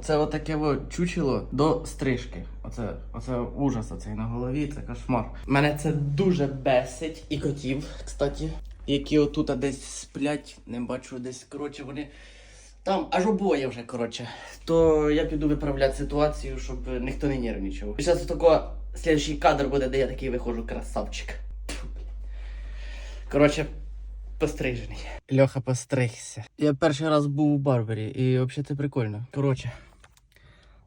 Оце отаке от чучело до стрижки. Оце, оце ужас оцей на голові, це кошмар. Мене це дуже бесить і котів, кстати, які отут десь сплять, не бачу десь. Коротше, вони там аж обоє вже, коротше. То я піду виправляти ситуацію, щоб ніхто не нервничав. І зараз тако слідчий кадр буде, де я такий виходжу, красавчик. Коротше, пострижений. Льоха постригся. Я перший раз був у барбері, і взагалі це прикольно. Коротше,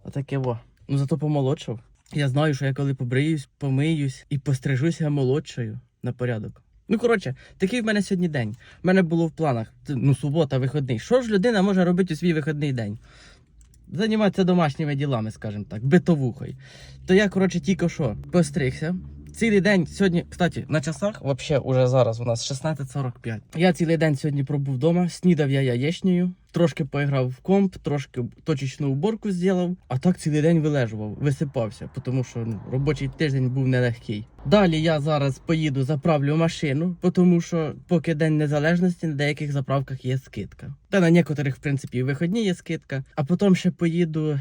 отаке во. Ну зато помолодшав. Я знаю, що я коли побриюсь, помиюсь і пострижуся молодшою на порядок. Ну, коротше, такий в мене сьогодні день. У мене було в планах, ну, субота, вихідний. Що ж людина може робити у свій вихідний день? Займатися домашніми ділами, скажімо так, битовухою. То я, коротше, тільки що постригся. Цілий день сьогодні, кстати, на часах, вообще уже зараз у нас 16.45. Я цілий день сьогодні пробув вдома, снідав я яєчнею, трошки поіграв в комп, трошки точечну уборку зробив, а так цілий день вилежував, висипався, тому що ну, робочий тиждень був нелегкий. Далі я зараз поїду, заправлю машину, тому що поки День Незалежності на деяких заправках є скидка. Та на некоторих, в принципі, і вихідні є скидка. А потім ще поїду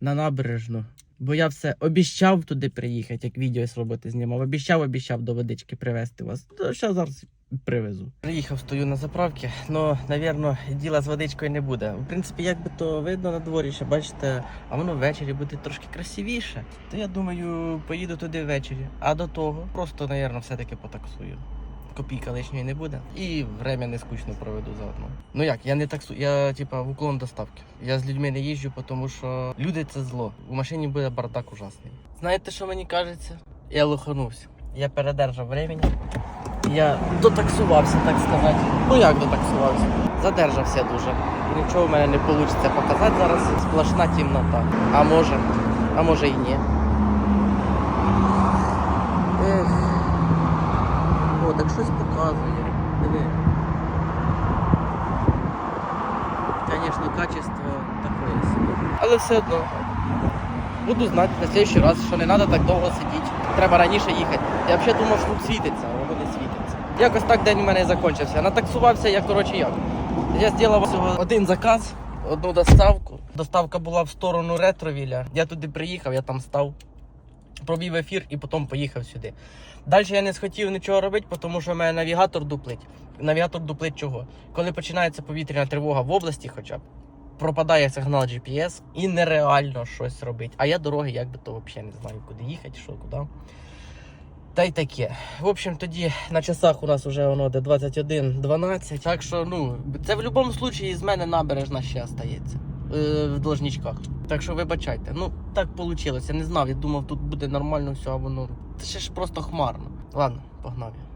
на набережну. Бо я все обіщав туди приїхати, як відео з роботи знімав. Обіщав, обіщав до водички привезти вас. То що зараз привезу. Приїхав, стою на заправці, але, напевно, діла з водичкою не буде. В принципі, як би то видно на дворі, ще бачите, а воно ввечері буде трошки красивіше. То я думаю, поїду туди ввечері. А до того просто, напевно, все-таки потаксую. Копійка лишньої не буде. І время не скучно проведу заодно. Ну як, я не таксую, я типа в уклон доставки. Я з людьми не їжджу, тому що люди це зло. У машині буде бардак ужасний. Знаєте, що мені кажеться? Я лоханувся. Я передержав времени. Я дотаксувався, так сказати. Ну як дотаксувався? Задержався дуже. Нічого в мене не вийде показати зараз. Сплошна темнота. А може, а може і ні. Щось показує. Диви. Звісно, качество таке. Але все одно. Буду знати на следующий раз, що не треба так довго сидіти. Треба раніше їхати. Я взагалі думав, що тут світиться, а воно не світиться. Якось так день у мене і закінчився. Натаксувався я, коротше, як. Я зробив всього один заказ, одну доставку. Доставка була в сторону ретровіля. Я туди приїхав, я там став провів ефір і потім поїхав сюди. Далі я не схотів нічого робити, тому що в мене навігатор дуплить. Навігатор дуплить чого? Коли починається повітряна тривога в області, хоча б пропадає сигнал GPS і нереально щось робити. А я дороги як би то взагалі не знаю, куди їхати, що куди. Та й таке. В общем, тоді на часах у нас вже воно де 21.12. Так що, ну, це в будь-якому випадку з мене набережна ще стається. Е, в должничках. Так що вибачайте. Ну, так вийшло. Не знав. Я думав, тут буде нормально все, а воно. Це ще ж просто хмарно. Ладно, погнав я.